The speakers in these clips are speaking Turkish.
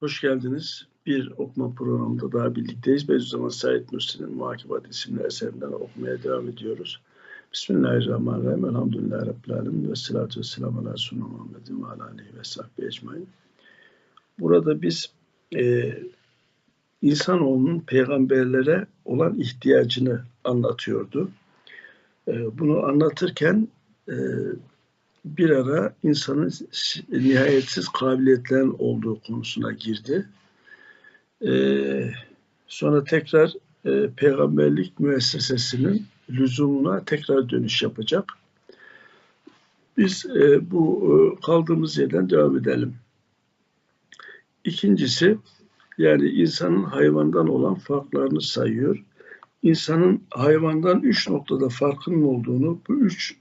Hoş geldiniz. Bir okuma programında daha birlikteyiz. Bediüzzaman Said Nursi'nin Muhakibat isimli eserinden okumaya devam ediyoruz. Bismillahirrahmanirrahim. Elhamdülillahi Rabbil Alemin. Ve salatu ve selamu ala Muhammedin ve ala aleyhi ve sahbihi ecmain. Burada biz e, insanoğlunun peygamberlere olan ihtiyacını anlatıyordu. E, bunu anlatırken e, bir ara insanın nihayetsiz kabiliyetlerin olduğu konusuna girdi. Ee, sonra tekrar e, peygamberlik müessesesinin lüzumuna tekrar dönüş yapacak. Biz e, bu e, kaldığımız yerden devam edelim. İkincisi, yani insanın hayvandan olan farklarını sayıyor. İnsanın hayvandan üç noktada farkının olduğunu, bu üç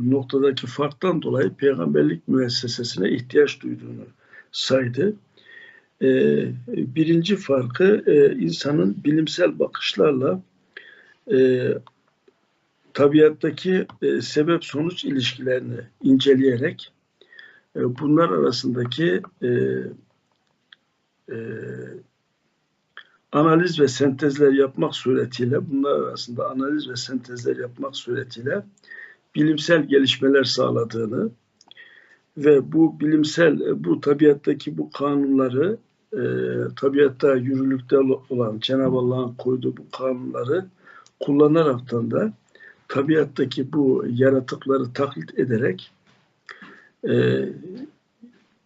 noktadaki farktan dolayı peygamberlik müessesesine ihtiyaç duyduğunu saydı. E, birinci farkı e, insanın bilimsel bakışlarla tabiattaki sebep sonuç ilişkilerini inceleyerek bunlar arasındaki analiz ve sentezler yapmak suretiyle bunlar arasında analiz ve sentezler yapmak suretiyle bilimsel gelişmeler sağladığını ve bu bilimsel, bu tabiattaki bu kanunları, e, tabiatta yürürlükte olan Cenab-ı Allah'ın koyduğu bu kanunları kullanaraktan da tabiattaki bu yaratıkları taklit ederek e,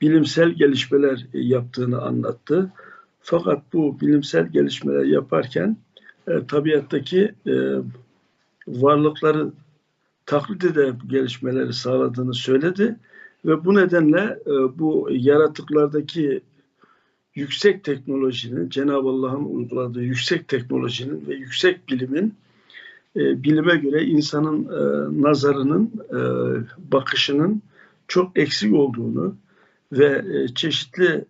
bilimsel gelişmeler yaptığını anlattı. Fakat bu bilimsel gelişmeler yaparken e, tabiattaki e, varlıkları taklit ederek gelişmeleri sağladığını söyledi ve bu nedenle e, bu yaratıklardaki yüksek teknolojinin, Cenab-ı Allah'ın uyguladığı yüksek teknolojinin ve yüksek bilimin e, bilime göre insanın e, nazarının, bakışının çok eksik olduğunu ve çeşitli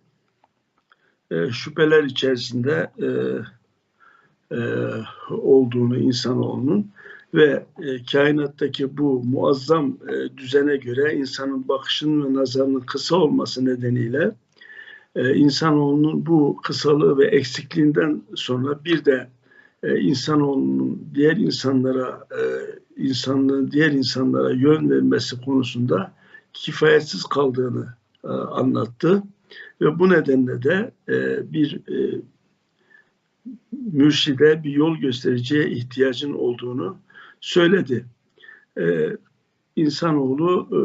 şüpheler içerisinde olduğunu insanoğlunun ve e, kainattaki bu muazzam e, düzene göre insanın bakışının ve nazarının kısa olması nedeniyle e, insanoğlunun bu kısalığı ve eksikliğinden sonra bir de e, insanoğlunun diğer insanlara e, insanlığın diğer insanlara yön vermesi konusunda kifayetsiz kaldığını e, anlattı. Ve bu nedenle de e, bir e, mürşide bir yol göstericiye ihtiyacın olduğunu söyledi. Ee, insanoğlu e,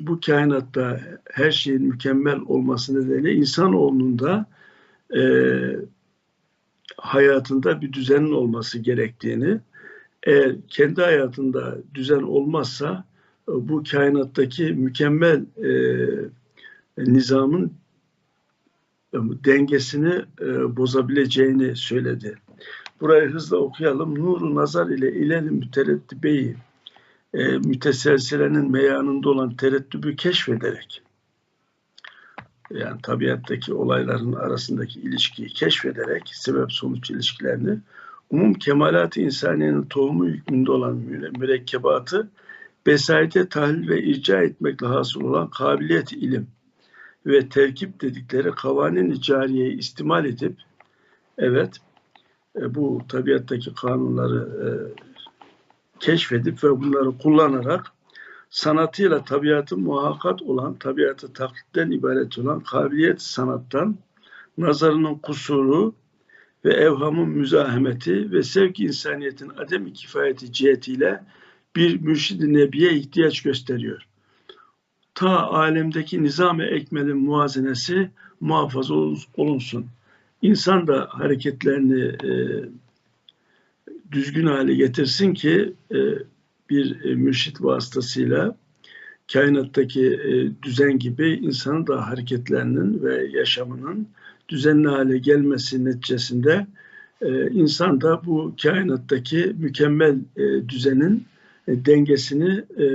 bu kainatta her şeyin mükemmel olması nedeniyle insanoğlunun da e, hayatında bir düzenin olması gerektiğini, eğer kendi hayatında düzen olmazsa e, bu kainattaki mükemmel e, nizamın e, dengesini e, bozabileceğini söyledi. Burayı hızla okuyalım. Nuru nazar ile ileli mütereddibeyi e, müteselsilenin meyanında olan tereddübü keşfederek yani tabiattaki olayların arasındaki ilişkiyi keşfederek sebep sonuç ilişkilerini umum kemalat-ı insaniyenin tohumu hükmünde olan mürekkebatı besayete tahlil ve irca etmekle hasıl olan kabiliyet ilim ve terkip dedikleri kavanin-i cariyeyi istimal edip evet e, bu tabiattaki kanunları e, keşfedip ve bunları kullanarak sanatıyla tabiatı muhakkat olan, tabiatı taklitten ibaret olan kabiliyet sanattan nazarının kusuru ve evhamın müzahemeti ve sevk insaniyetin adem kifayeti cihetiyle bir mürşid-i nebiye ihtiyaç gösteriyor. Ta alemdeki nizam-ı ekmelin muazenesi muhafaza olunsun insan da hareketlerini e, düzgün hale getirsin ki e, bir e, mürşit vasıtasıyla kainattaki e, düzen gibi insanın da hareketlerinin ve yaşamının düzenli hale gelmesi neticesinde e, insan da bu kainattaki mükemmel e, düzenin e, dengesini e,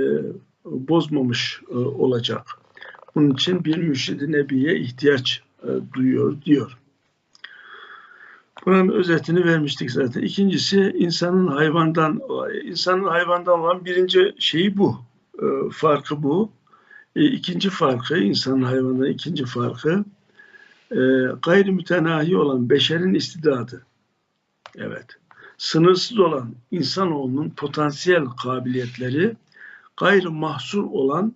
bozmamış e, olacak. Bunun için bir mürşid-i nebiye ihtiyaç e, duyuyor diyor. Buranın özetini vermiştik zaten. İkincisi insanın hayvandan insanın hayvandan olan birinci şeyi bu. E, farkı bu. E, ikinci farkı insanın hayvandan ikinci farkı e, gayri mütenahi olan beşerin istidadı. Evet. Sınırsız olan insanoğlunun potansiyel kabiliyetleri gayrı mahsur olan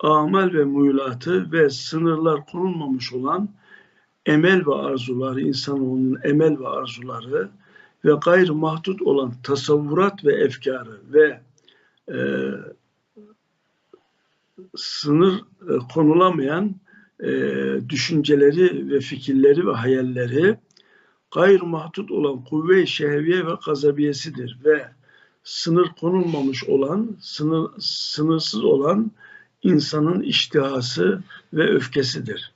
amel ve muyulatı ve sınırlar konulmamış olan emel ve arzuları, insanoğlunun emel ve arzuları ve gayrı mahdut olan tasavvurat ve efkarı ve e, sınır e, konulamayan e, düşünceleri ve fikirleri ve hayalleri gayr mahdut olan kuvve-i şehviye ve gazabiyesidir ve sınır konulmamış olan, sınır, sınırsız olan insanın iştihası ve öfkesidir.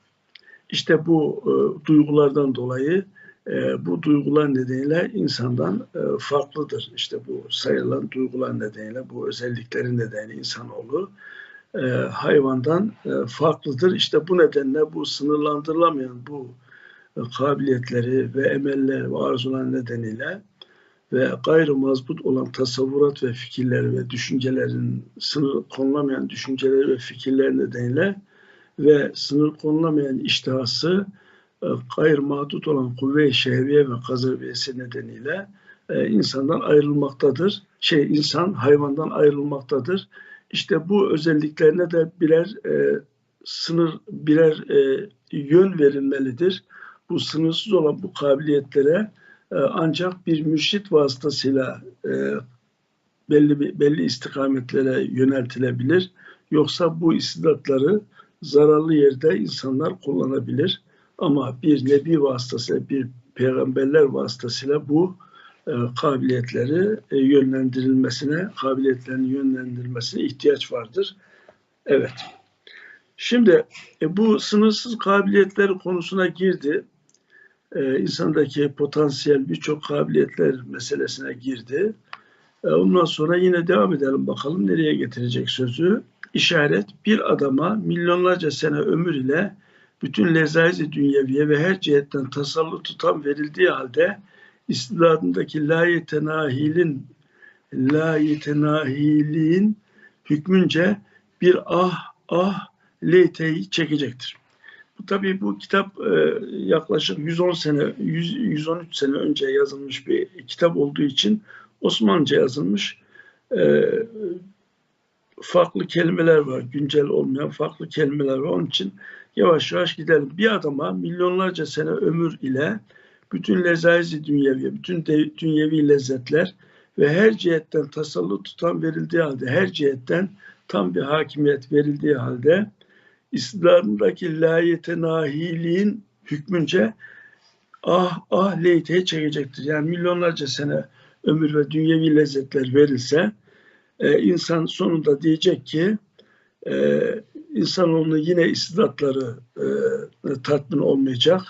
İşte bu e, duygulardan dolayı e, bu duygular nedeniyle insandan e, farklıdır. İşte bu sayılan duygular nedeniyle, bu özelliklerin nedeniyle insanoğlu e, hayvandan e, farklıdır. İşte bu nedenle bu sınırlandırılamayan bu e, kabiliyetleri ve emeller ve arzular nedeniyle ve gayrı mazbut olan tasavvurat ve fikirler ve düşüncelerin sınır konulamayan düşünceleri ve fikirler nedeniyle ve sınır konulamayan iştihası e, gayr mahdut olan kuvve-i şehviye ve gazabiyesi nedeniyle e, insandan ayrılmaktadır. Şey insan hayvandan ayrılmaktadır. İşte bu özelliklerine de birer e, sınır, birer e, yön verilmelidir. Bu sınırsız olan bu kabiliyetlere e, ancak bir mürşit vasıtasıyla e, belli belli istikametlere yöneltilebilir. Yoksa bu istidatları zararlı yerde insanlar kullanabilir. Ama bir nebi vasıtasıyla, bir peygamberler vasıtasıyla bu e, kabiliyetleri e, yönlendirilmesine, kabiliyetlerin yönlendirilmesine ihtiyaç vardır. Evet. Şimdi e, bu sınırsız kabiliyetler konusuna girdi. E, insandaki potansiyel birçok kabiliyetler meselesine girdi. E, ondan sonra yine devam edelim bakalım nereye getirecek sözü. İşaret bir adama milyonlarca sene ömür ile bütün lezaiz dünyeviye ve her cihetten tasallut tutan verildiği halde istidadındaki la yetenahilin hükmünce bir ah ah leyteyi çekecektir. Bu tabii bu kitap e, yaklaşık 110 sene 100, 113 sene önce yazılmış bir kitap olduğu için Osmanlıca yazılmış. Farklı kelimeler var, güncel olmayan farklı kelimeler var. Onun için yavaş yavaş gidelim. Bir adama milyonlarca sene ömür ile bütün lezaizi dünyevi, bütün de, dünyevi lezzetler ve her cihetten tasallut tutan verildiği halde, her cihetten tam bir hakimiyet verildiği halde İslam'daki layete nahiliğin hükmünce ah ah leyteye çekecektir. Yani milyonlarca sene ömür ve dünyevi lezzetler verilse e, insan sonunda diyecek ki e, insanoğlunun yine istidatları e, tatmin olmayacak.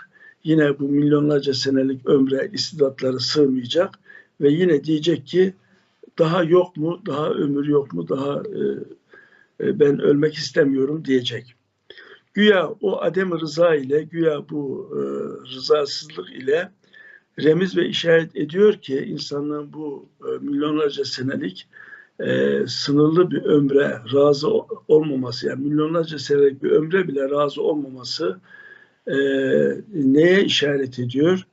Yine bu milyonlarca senelik ömre istidatları sığmayacak ve yine diyecek ki daha yok mu, daha ömür yok mu, daha e, e, ben ölmek istemiyorum diyecek. Güya o adem rıza ile, güya bu e, rızasızlık ile remiz ve işaret ediyor ki insanların bu e, milyonlarca senelik e, sınırlı bir ömre razı olmaması, yani milyonlarca senelik bir ömre bile razı olmaması e, neye işaret ediyor?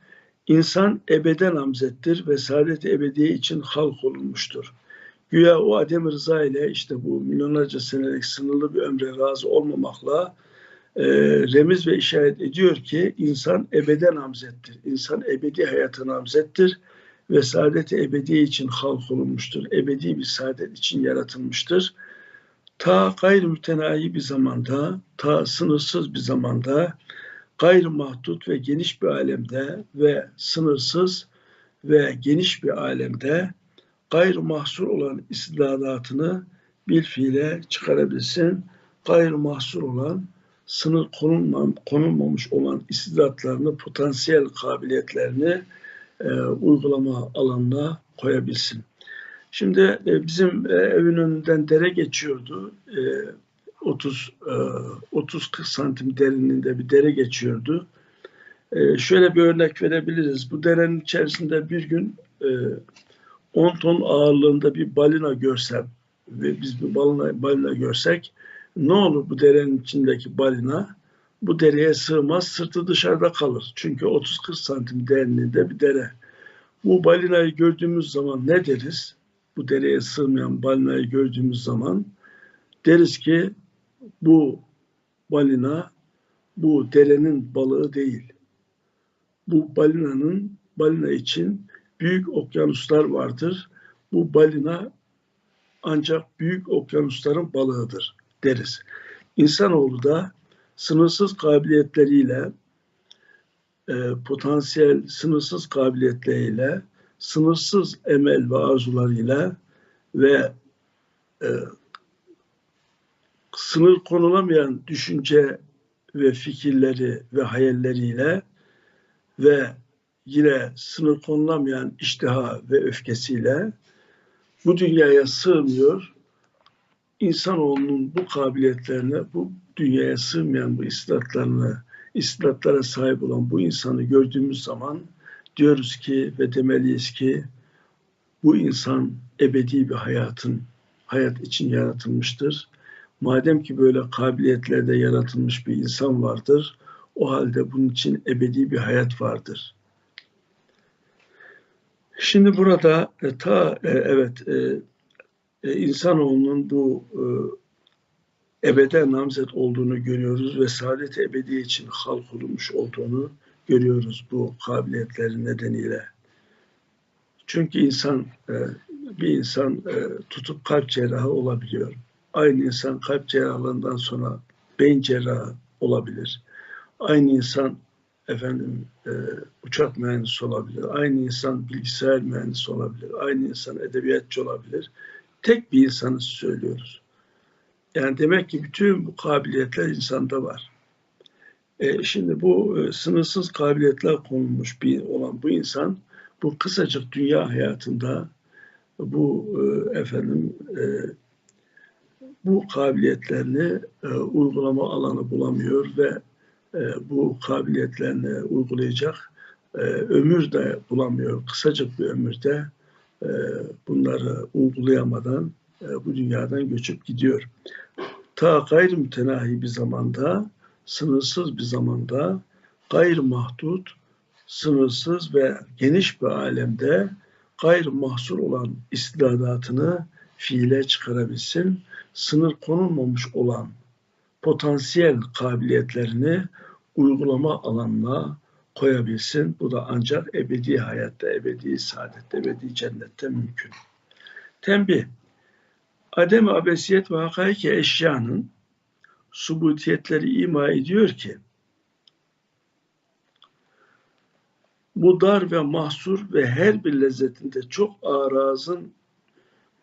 İnsan ebeden amzettir ve saadet ebediye için halk olunmuştur. Güya o adem rıza ile işte bu milyonlarca senelik sınırlı bir ömre razı olmamakla e, remiz ve işaret ediyor ki insan ebeden amzettir. İnsan ebedi hayatın amzettir ve saadet ebedi için halk olunmuştur. Ebedi bir saadet için yaratılmıştır. Ta gayr mütenayi bir zamanda, ta sınırsız bir zamanda, gayr mahdut ve geniş bir alemde ve sınırsız ve geniş bir alemde gayr mahsur olan istidadatını bir fiile çıkarabilsin. Gayr mahsur olan, sınır konulmam, konulmamış olan istidatlarını, potansiyel kabiliyetlerini e, uygulama alanına koyabilsin. Şimdi e, bizim e, evin önünden dere geçiyordu. E, 30 30 40 santim derinliğinde bir dere geçiyordu. E, şöyle bir örnek verebiliriz. Bu derenin içerisinde bir gün e, 10 ton ağırlığında bir balina görsem ve biz bir balina, balina görsek ne olur bu derenin içindeki balina? Bu dereye sığmaz, sırtı dışarıda kalır. Çünkü 30-40 santim derinliğinde bir dere. Bu balinayı gördüğümüz zaman ne deriz? Bu dereye sığmayan balinayı gördüğümüz zaman deriz ki bu balina bu derenin balığı değil. Bu balinanın balina için büyük okyanuslar vardır. Bu balina ancak büyük okyanusların balığıdır deriz. İnsanoğlu da sınırsız kabiliyetleriyle, e, potansiyel sınırsız kabiliyetleriyle, sınırsız emel ve arzularıyla ve e, sınır konulamayan düşünce ve fikirleri ve hayalleriyle ve yine sınır konulamayan iştiha ve öfkesiyle bu dünyaya sığmıyor. İnsanoğlunun bu kabiliyetlerine, bu dünyaya sığmayan bu istidatlarını, istidatlara sahip olan bu insanı gördüğümüz zaman diyoruz ki ve demeliyiz ki bu insan ebedi bir hayatın, hayat için yaratılmıştır. Madem ki böyle kabiliyetlerde yaratılmış bir insan vardır, o halde bunun için ebedi bir hayat vardır. Şimdi burada e, ta e, evet e, e, insanoğlunun bu e, ebede namzet olduğunu görüyoruz ve saadet ebedi için halk kurulmuş olduğunu görüyoruz bu kabiliyetlerin nedeniyle. Çünkü insan e, bir insan e, tutup kalp cerrahı olabiliyor. Aynı insan kalp cerrahlığından sonra beyin cerrahı olabilir. Aynı insan efendim e, uçak mühendisi olabilir. Aynı insan bilgisayar mühendisi olabilir. Aynı insan edebiyatçı olabilir. Tek bir insanı söylüyoruz. Yani demek ki bütün bu kabiliyetler insanda var. E, şimdi bu e, sınırsız kabiliyetler konulmuş bir olan bu insan bu kısacık dünya hayatında bu e, efendim e, bu kabiliyetlerini e, uygulama alanı bulamıyor ve e, bu kabiliyetlerini uygulayacak e, ömür de bulamıyor. Kısacık bir ömürde bunları uygulayamadan e, bu dünyadan göçüp gidiyor. Ta gayr mütenahi bir zamanda, sınırsız bir zamanda, gayr mahdut, sınırsız ve geniş bir alemde gayr mahsur olan istidadatını fiile çıkarabilsin, sınır konulmamış olan potansiyel kabiliyetlerini uygulama alanına koyabilsin. Bu da ancak ebedi hayatta, ebedi saadette, ebedi cennette mümkün. Tembih. Adem abesiyet ve hakaiki eşyanın subutiyetleri ima ediyor ki bu dar ve mahsur ve her bir lezzetinde çok arazın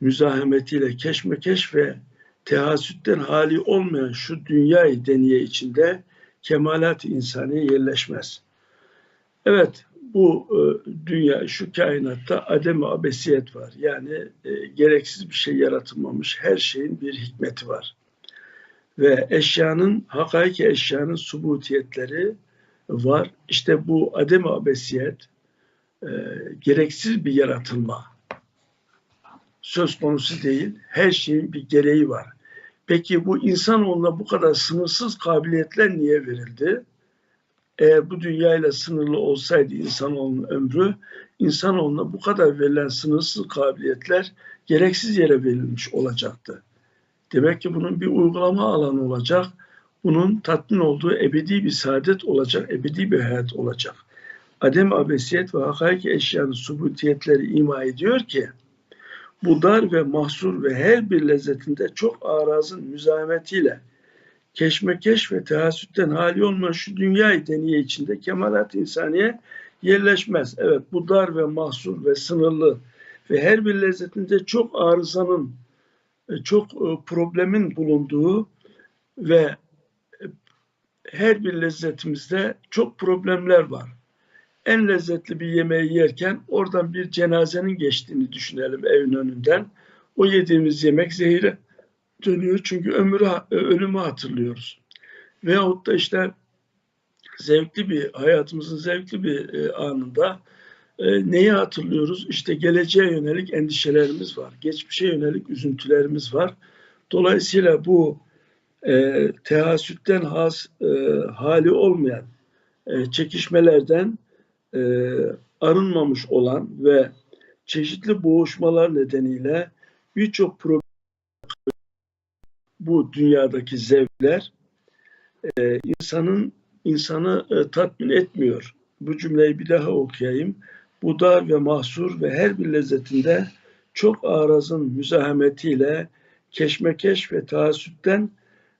müzahemetiyle keşmekeş ve tehasütten hali olmayan şu dünyayı deniye içinde kemalat insani yerleşmez. Evet bu e, dünya şu kainatta adem abesiyet var. Yani e, gereksiz bir şey yaratılmamış. Her şeyin bir hikmeti var. Ve eşyanın, hakaiki eşyanın subutiyetleri var. İşte bu adem abesiyet e, gereksiz bir yaratılma söz konusu değil. Her şeyin bir gereği var. Peki bu insanoğluna bu kadar sınırsız kabiliyetler niye verildi? Eğer bu dünyayla sınırlı olsaydı insanoğlunun ömrü, insanoğluna bu kadar verilen sınırsız kabiliyetler gereksiz yere verilmiş olacaktı. Demek ki bunun bir uygulama alanı olacak. Bunun tatmin olduğu ebedi bir saadet olacak, ebedi bir hayat olacak. Adem abesiyet ve hakaiki eşyanın subutiyetleri ima ediyor ki, bu dar ve mahsur ve her bir lezzetinde çok arazın müzahemetiyle keşmekeş ve tehassütten hali olmayan şu dünya deniye içinde kemalat insaniye yerleşmez. Evet bu dar ve mahsur ve sınırlı ve her bir lezzetinde çok arızanın, e, çok e, problemin bulunduğu ve e, her bir lezzetimizde çok problemler var en lezzetli bir yemeği yerken oradan bir cenazenin geçtiğini düşünelim evin önünden. O yediğimiz yemek zehire dönüyor çünkü ömrü, ölümü hatırlıyoruz. Veyahut da işte zevkli bir hayatımızın zevkli bir e, anında e, neyi hatırlıyoruz? İşte geleceğe yönelik endişelerimiz var. Geçmişe yönelik üzüntülerimiz var. Dolayısıyla bu e, tehasütten has e, hali olmayan e, çekişmelerden e, arınmamış olan ve çeşitli boğuşmalar nedeniyle birçok problem bu dünyadaki zevkler e, insanın insanı e, tatmin etmiyor. Bu cümleyi bir daha okuyayım. Bu dar ve mahsur ve her bir lezzetinde çok arazın müzahemetiyle keşmekeş ve taassüpten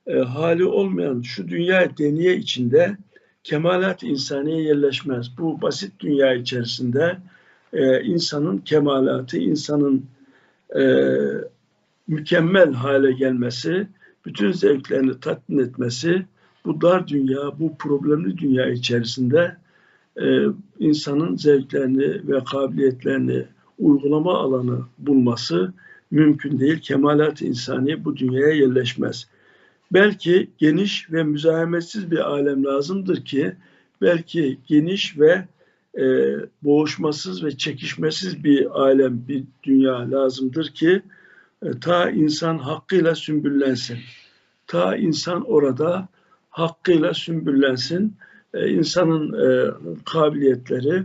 e, hali olmayan şu dünya deniye içinde kemalat insaniye yerleşmez. Bu basit dünya içerisinde e, insanın kemalatı, insanın e, mükemmel hale gelmesi, bütün zevklerini tatmin etmesi, bu dar dünya, bu problemli dünya içerisinde e, insanın zevklerini ve kabiliyetlerini uygulama alanı bulması mümkün değil. Kemalat insani bu dünyaya yerleşmez. Belki geniş ve müzahametsiz bir alem lazımdır ki belki geniş ve e, boğuşmasız ve çekişmesiz bir alem, bir dünya lazımdır ki ta insan hakkıyla sümbüllensin. Ta insan orada hakkıyla sümbüllensin. E, insanın e, kabiliyetleri,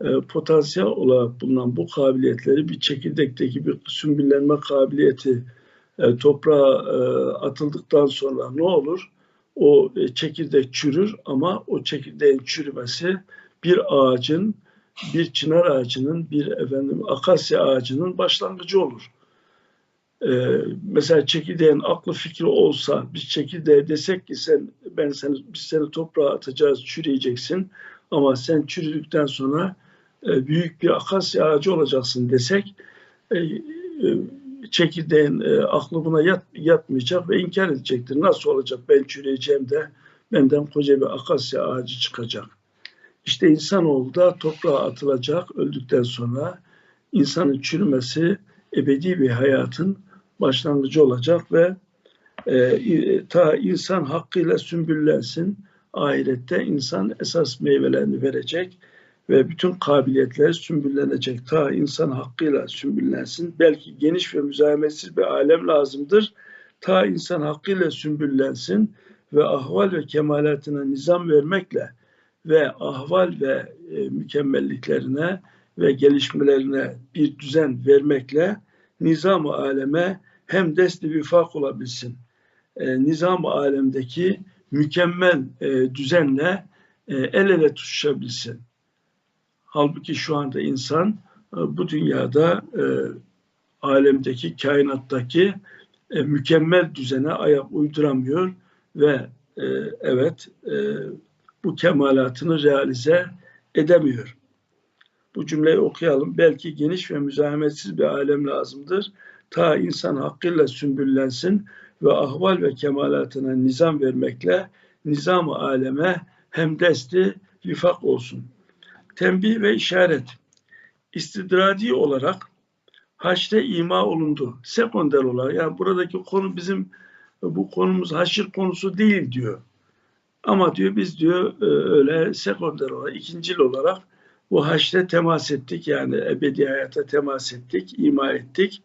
e, potansiyel olarak bulunan bu kabiliyetleri bir çekirdekteki bir sümbüllenme kabiliyeti e, toprağa e, atıldıktan sonra ne olur? O e, çekirdek çürür ama o çekirdeğin çürümesi bir ağacın, bir çınar ağacının, bir efendim akasya ağacının başlangıcı olur. Ee, mesela çekirdeğin aklı fikri olsa biz çekirdeğe desek ki sen ben seni biz seni toprağa atacağız çürüyeceksin ama sen çürüdükten sonra e, büyük bir akasya ağacı olacaksın desek e, e, çekirdeğin e, aklı buna yat, yatmayacak ve inkar edecektir. Nasıl olacak ben çürüyeceğim de benden koca bir akasya ağacı çıkacak. İşte insanoğlu da toprağa atılacak öldükten sonra insanın çürümesi ebedi bir hayatın başlangıcı olacak ve e, ta insan hakkıyla sümbüllensin ahirette insan esas meyvelerini verecek ve bütün kabiliyetler sümbüllenecek. Ta insan hakkıyla sümbüllensin. Belki geniş ve müzahametsiz bir alem lazımdır. Ta insan hakkıyla sümbüllensin ve ahval ve kemalatına nizam vermekle ve ahval ve e, mükemmelliklerine ve gelişmelerine bir düzen vermekle nizam-ı aleme hem desti bir fark olabilsin. E, nizam-ı alemdeki mükemmel e, düzenle e, el ele tutuşabilsin. Halbuki şu anda insan e, bu dünyada e, alemdeki, kainattaki e, mükemmel düzene ayak uyduramıyor ve e, evet e, bu kemalatını realize edemiyor. Bu cümleyi okuyalım. Belki geniş ve müzahametsiz bir alem lazımdır. Ta insan hakkıyla sümbüllensin ve ahval ve kemalatına nizam vermekle nizam-ı aleme hem desti vifak olsun. Tembih ve işaret. İstidradi olarak haşre ima olundu. Sekonder olarak yani buradaki konu bizim bu konumuz haşir konusu değil diyor. Ama diyor biz diyor e, öyle sekonder olarak, ikincil olarak bu haşre temas ettik. Yani ebedi hayata temas ettik, ima ettik.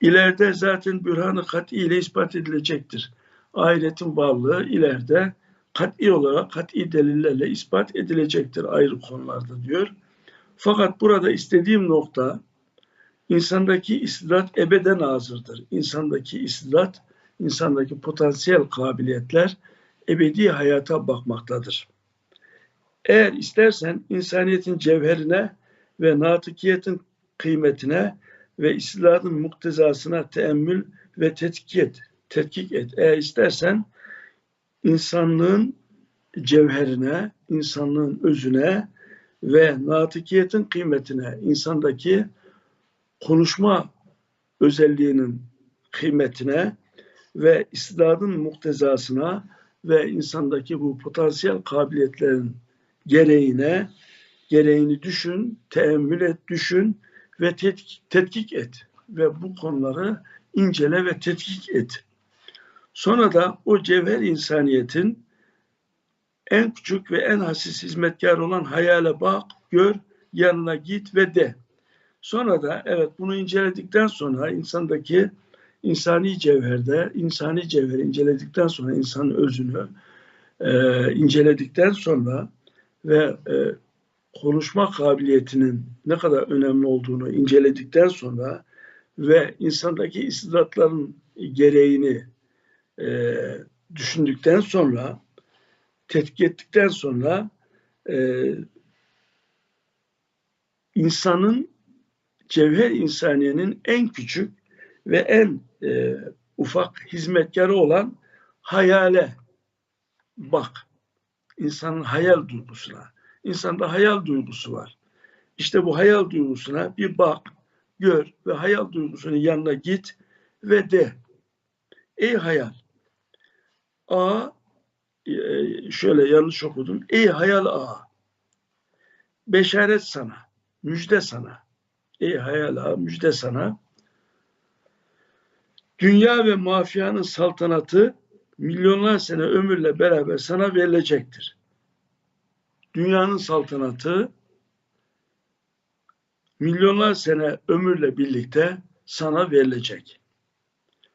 İleride zaten bürhanı kat'i ile ispat edilecektir. Ahiretin varlığı ileride kat'i olarak kat'i delillerle ispat edilecektir ayrı konularda diyor. Fakat burada istediğim nokta insandaki istidat ebeden hazırdır. İnsandaki istidat, insandaki potansiyel kabiliyetler ebedi hayata bakmaktadır. Eğer istersen insaniyetin cevherine ve natıkiyetin kıymetine ve istidadın muktezasına teemmül ve tetkik et. Tetkik et. Eğer istersen insanlığın cevherine, insanlığın özüne ve natikiyetin kıymetine, insandaki konuşma özelliğinin kıymetine ve istidadın muktezasına ve insandaki bu potansiyel kabiliyetlerin gereğine, gereğini düşün, teemmül et, düşün ve tetkik, tetkik et. Ve bu konuları incele ve tetkik et. Sonra da o cevher insaniyetin en küçük ve en hassiz hizmetkar olan hayale bak, gör, yanına git ve de. Sonra da evet bunu inceledikten sonra insandaki insani cevherde, insani cevheri inceledikten sonra insanın özünü e, inceledikten sonra ve e, konuşma kabiliyetinin ne kadar önemli olduğunu inceledikten sonra ve insandaki istidatların gereğini e, düşündükten sonra tetkik ettikten sonra e, insanın cevher insaniyenin en küçük ve en e, ufak hizmetkarı olan hayale bak. İnsanın hayal duygusuna. İnsanda hayal duygusu var. İşte bu hayal duygusuna bir bak, gör ve hayal duygusunun yanına git ve de. Ey hayal. A e, şöyle yanlış okudum. Ey hayal A. Beşaret sana. Müjde sana. Ey hayal A. Müjde sana. Dünya ve mafyanın saltanatı milyonlar sene ömürle beraber sana verilecektir. Dünyanın saltanatı milyonlar sene ömürle birlikte sana verilecek.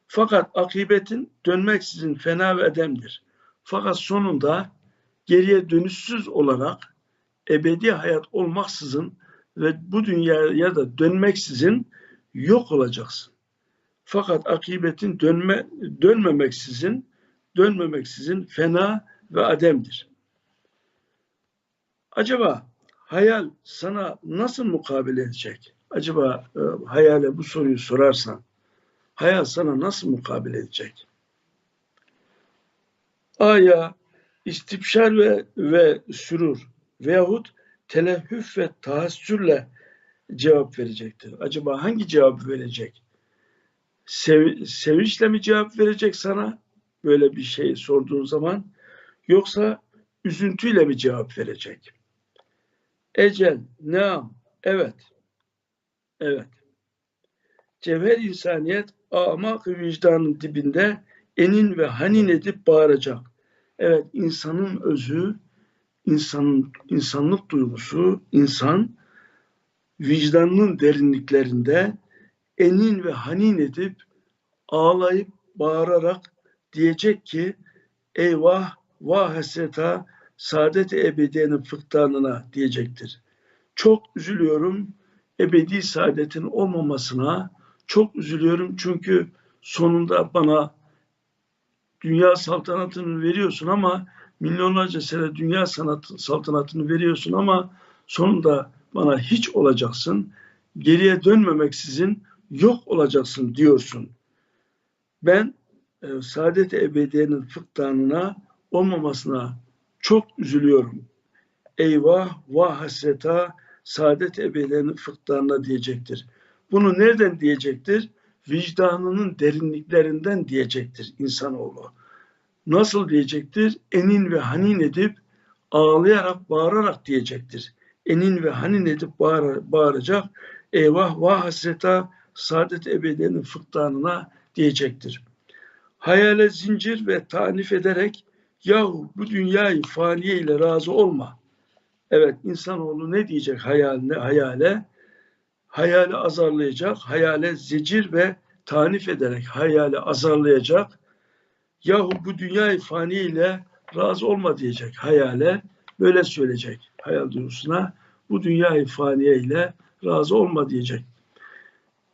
Fakat akibetin dönmeksizin fena ve edemdir. Fakat sonunda geriye dönüşsüz olarak ebedi hayat olmaksızın ve bu dünyaya da dönmeksizin yok olacaksın. Fakat akibetin dönme, dönmemeksizin dönmemeksizin fena ve ademdir. Acaba hayal sana nasıl mukabele edecek? Acaba e, hayale bu soruyu sorarsan hayal sana nasıl mukabele edecek? Aya istibşar ve, ve sürur veyahut telehüf ve tahassürle cevap verecektir. Acaba hangi cevap verecek? Sev, sevinçle mi cevap verecek sana böyle bir şey sorduğun zaman yoksa üzüntüyle mi cevap verecek? Ecel, neam, evet, evet. Cevher insaniyet amak vicdanın dibinde enin ve hanin edip bağıracak. Evet, insanın özü, insanın insanlık duygusu, insan vicdanının derinliklerinde enin ve hanin edip ağlayıp bağırarak diyecek ki eyvah vah hasreta saadet ebediyenin fıktanına diyecektir. Çok üzülüyorum ebedi saadetin olmamasına çok üzülüyorum çünkü sonunda bana dünya saltanatını veriyorsun ama milyonlarca sene dünya sanat saltanatını veriyorsun ama sonunda bana hiç olacaksın. Geriye dönmemeksizin yok olacaksın diyorsun. Ben e, saadet ebediyenin fıktanına olmamasına çok üzülüyorum. Eyvah vah hasreta saadet ebediyenin fıktanına diyecektir. Bunu nereden diyecektir? Vicdanının derinliklerinden diyecektir insanoğlu. Nasıl diyecektir? Enin ve hanin edip ağlayarak, bağırarak diyecektir. Enin ve hanin edip bağır, bağıracak. Eyvah vah hasreta saadet ebediyenin fıktanına diyecektir. Hayale zincir ve tanif ederek yahu bu dünyayı faniye ile razı olma. Evet insanoğlu ne diyecek hayaline, hayale? Hayali azarlayacak, hayale zicir ve tanif ederek hayali azarlayacak. Yahu bu dünyayı faniye ile razı olma diyecek hayale. Böyle söyleyecek hayal duygusuna. Bu dünyayı faniye ile razı olma diyecek.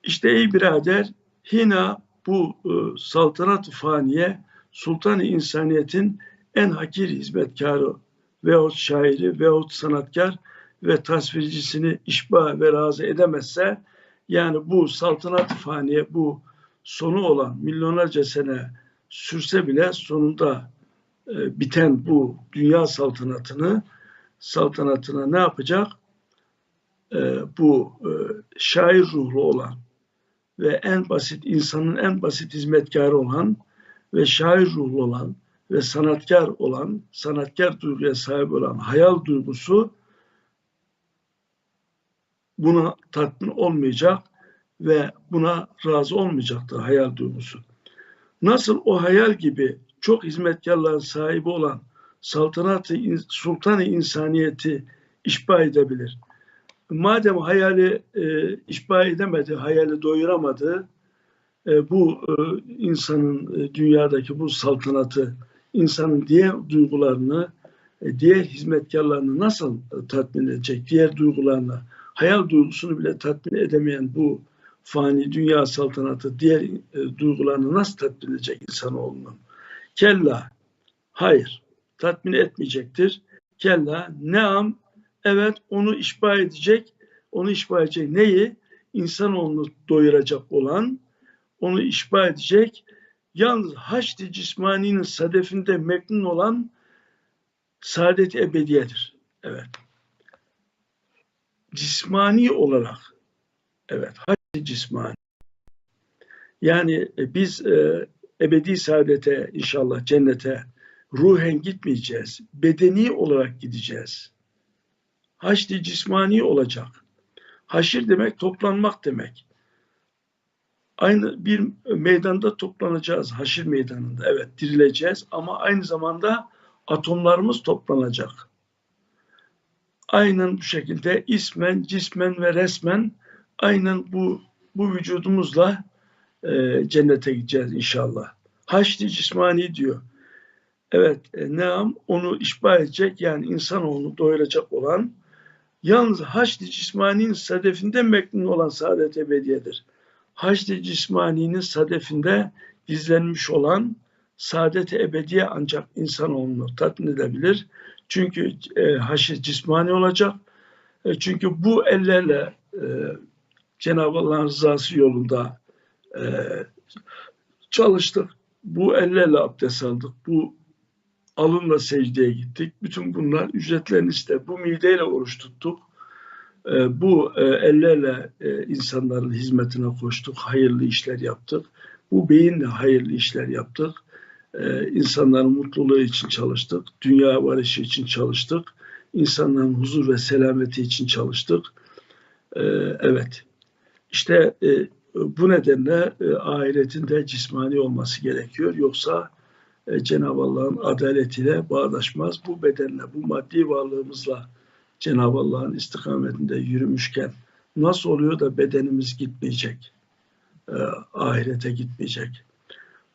İşte ey birader hina bu e, saltanat faniye sultan insaniyetin en hakir hizmetkarı veyahut şairi veyahut sanatkar ve tasvircisini işba ve razı edemezse yani bu saltanat faniye bu sonu olan milyonlarca sene sürse bile sonunda e, biten bu dünya saltanatını saltanatına ne yapacak? E, bu e, şair ruhlu olan ve en basit insanın en basit hizmetkarı olan ve şair ruhlu olan ve sanatkar olan, sanatkar duyguya sahip olan hayal duygusu buna tatmin olmayacak ve buna razı olmayacaktır hayal duygusu. Nasıl o hayal gibi çok hizmetkarların sahibi olan saltanatı sultanı insaniyeti işba edebilir madem hayali e, işba edemedi, hayali doyuramadı, e, bu e, insanın e, dünyadaki bu saltanatı, insanın diğer duygularını, e, diğer hizmetkarlarını nasıl e, tatmin edecek, diğer duygularını, hayal duygusunu bile tatmin edemeyen bu fani dünya saltanatı diğer e, duygularını nasıl tatmin edecek insanoğlunun? Kella, hayır, tatmin etmeyecektir. Kella, neam, evet onu işba edecek, onu işba edecek neyi? İnsanoğlunu doyuracak olan, onu işba edecek, yalnız haşd-i cismaninin sadefinde meknun olan saadet ebediyedir. Evet. Cismani olarak, evet, haşd-i cismani. Yani e, biz e, ebedi saadete inşallah cennete ruhen gitmeyeceğiz. Bedeni olarak gideceğiz. Haşr-i cismani olacak. Haşir demek toplanmak demek. Aynı bir meydanda toplanacağız. Haşir meydanında. Evet dirileceğiz ama aynı zamanda atomlarımız toplanacak. Aynen bu şekilde ismen, cismen ve resmen aynen bu bu vücudumuzla e, cennete gideceğiz inşallah. Haşr-i cismani diyor. Evet, e, Neam onu işba edecek yani insanoğlunu doyuracak olan yalnız haşr-i cismaninin sadefinde meknun olan saadet ebediyedir. Haşr-i cismaninin sadefinde gizlenmiş olan saadet ebediye ancak insanoğlunu tatmin edebilir. Çünkü e, haşr cismani olacak. E, çünkü bu ellerle e, Cenab-ı Allah'ın rızası yolunda e, çalıştık. Bu ellerle abdest aldık. Bu alınla secdeye gittik. Bütün bunlar ücretlerini iste. Bu mideyle oruç tuttuk. E, bu e, ellerle e, insanların hizmetine koştuk. Hayırlı işler yaptık. Bu beyinle hayırlı işler yaptık. E, insanların mutluluğu için çalıştık. Dünya barışı için çalıştık. İnsanların huzur ve selameti için çalıştık. E, evet. İşte e, bu nedenle e, ahiretin de cismani olması gerekiyor. Yoksa e, Cenab-ı Allah'ın adaletiyle bağdaşmaz. Bu bedenle, bu maddi varlığımızla Cenab-ı Allah'ın istikametinde yürümüşken nasıl oluyor da bedenimiz gitmeyecek, e, ahirete gitmeyecek.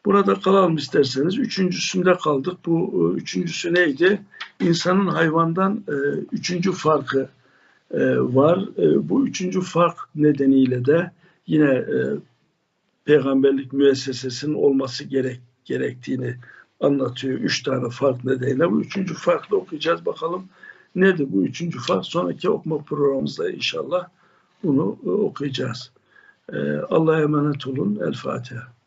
Burada kalalım isterseniz. Üçüncüsünde kaldık. Bu e, üçüncüsü neydi? İnsanın hayvandan e, üçüncü farkı e, var. E, bu üçüncü fark nedeniyle de yine e, peygamberlik müessesesinin olması gerek gerektiğini anlatıyor. Üç tane fark nedeniyle. Bu üçüncü farklı okuyacağız bakalım. Nedir bu üçüncü fark? Sonraki okuma programımızda inşallah bunu e, okuyacağız. E, Allah'a emanet olun. El Fatiha.